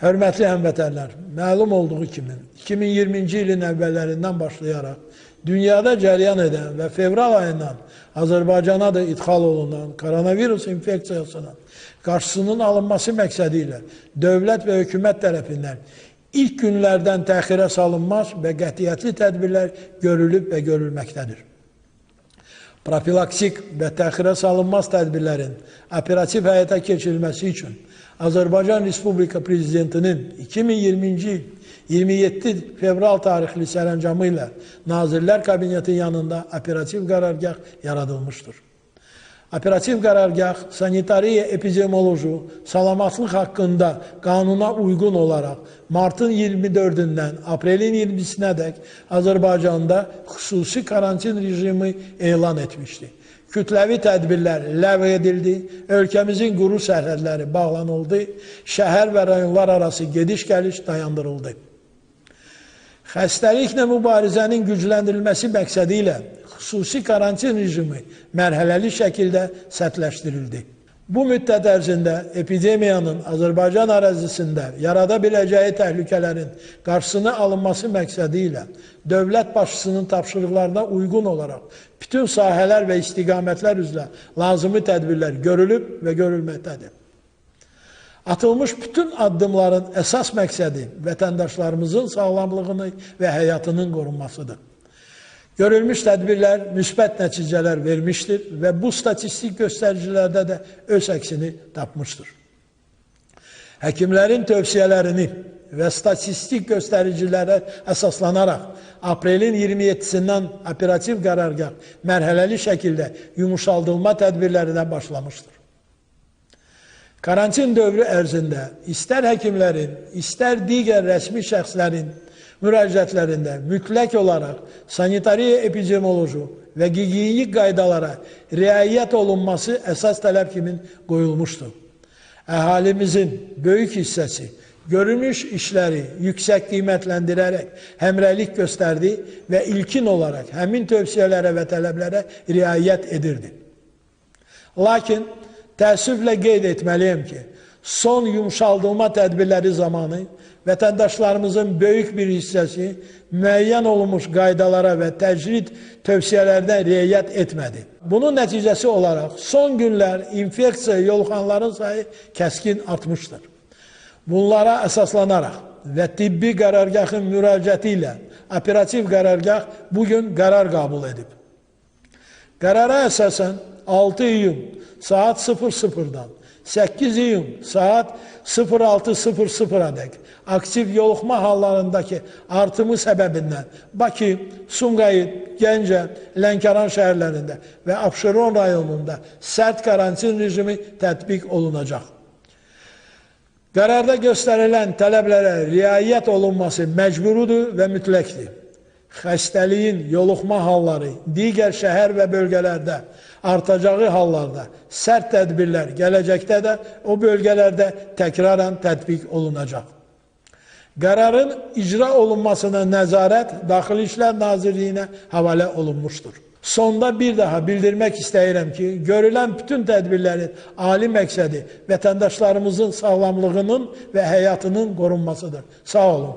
Hörmətli həmvətənlər, məlum olduğu kimi 2020-ci ilin əvvəllərindən başlayaraq dünyada cəryan edən və fevral ayından Azərbaycana da idxal olunan koronavirus infeksiyasının qarşısının alınması məqsədi ilə dövlət və hökumət tərəfindən ilk günlərdən təxirə salınmaz və qətiyyətli tədbirlər görülüb və görülməkdədir. Profilaksik və təxirə salınmaz tədbirlərin operativ həyata keçirilməsi üçün Azərbaycan Respublika Prezidentinin 2020-ci il 27 fevral tarixli sərəncamı ilə Nazirlər Kabineti yanında operativ qərargah yaradılmışdır. Operativ qərargah sanitariya epidemioloji salamatlıq haqqında qanuna uyğun olaraq martın 24-dən aprelin 20-sinə dək Azərbaycanda xüsusi karantin rejimi elan etmişdi. Kütləvi tədbirlər ləğv edildi, ölkəmizin quru sərhədləri bağlanıldı, şəhər və rayonlar arası gediş-gəliş dayandırıldı. Xəstəliklə mübarizənin gücləndirilməsi məqsədi ilə xüsusi karantin rejimi mərhələli şəkildə sərtləşdirildi. Bu müddət ərzində epidemiyanın Azərbaycan ərazisində yarada biləcəyi təhlükələrin qarşısını alınması məqsədi ilə dövlət başçısının tapşırıqlarına uyğun olaraq bütün sahələr və istiqamətlər üzrə lazımi tədbirlər görülüb və görülməkdədir. Atılmış bütün addımların əsas məqsədi vətəndaşlarımızın sağlamlığını və həyatının qorunmasıdır. Görülmüş tədbirlər müsbət nəticələr vermişdir və bu statistik göstəricilərdə də öz əksini tapmışdır. Həkimlərin tövsiyələrini və statistik göstəricilərə əsaslanaraq aprelin 27-sindən operativ qərargah mərhələli şəkildə yumuşaldılma tədbirlərinə başlamışdır. Karantin dövrü ərzində istər həkimlərin, istər digər rəsmi şəxslərin müraciətlərində mütləq olaraq sanitariya epidemioloji və gigiyenik qaydalara riayət olunması əsas tələb kimi qoyulmuşdur. Əhalimizin böyük hissəsi görülmüş işləri yüksək qiymətləndirərək həmrəlik göstərdi və ilkin olaraq həmin tövsiyələrə və tələblərə riayət edirdi. Lakin Təəssüflə qeyd etməliyəm ki, son yumşaldılma tədbirləri zamanı vətəndaşlarımızın böyük bir hissəsi müəyyən olunmuş qaydalara və təcrid tövsiyələrinə riayət etmədi. Bunun nəticəsi olaraq son günlər infeksiya yoluxanların sayı kəskin artmışdır. Bunlara əsaslanaraq və tibbi qərargahın müraciəti ilə operativ qərargah bugün qərar qəbul edib. Qərara əsasən 6 iyun saat 00-dan 8 iyun saat 06.00-a dək aktiv yoluxma hallarındakı artımı səbəbindən Bakı, Sumqayıt, Gəncə, Lənkəran şəhərlərində və Abşeron rayonunda sərt karantin rejimi tətbiq olunacaq. Qərarda göstərilən tələblərə riayət olunması məcburudur və mütləqdir xəstəliyin yoluxma halları digər şəhər və bölgələrdə artacağı hallarda sərt tədbirlər gələcəkdə də o bölgələrdə təkrarən tətbiq olunacaq. Qərarın icra olunmasına nəzarət Daxili İşlər Nazirliyinə havalə olunmuşdur. Sonda bir daha bildirmək istəyirəm ki, görülən bütün tədbirlərin ali məqsədi vətəndaşlarımızın sağlamlığının və həyatının qorunmasıdır. Sağ olun.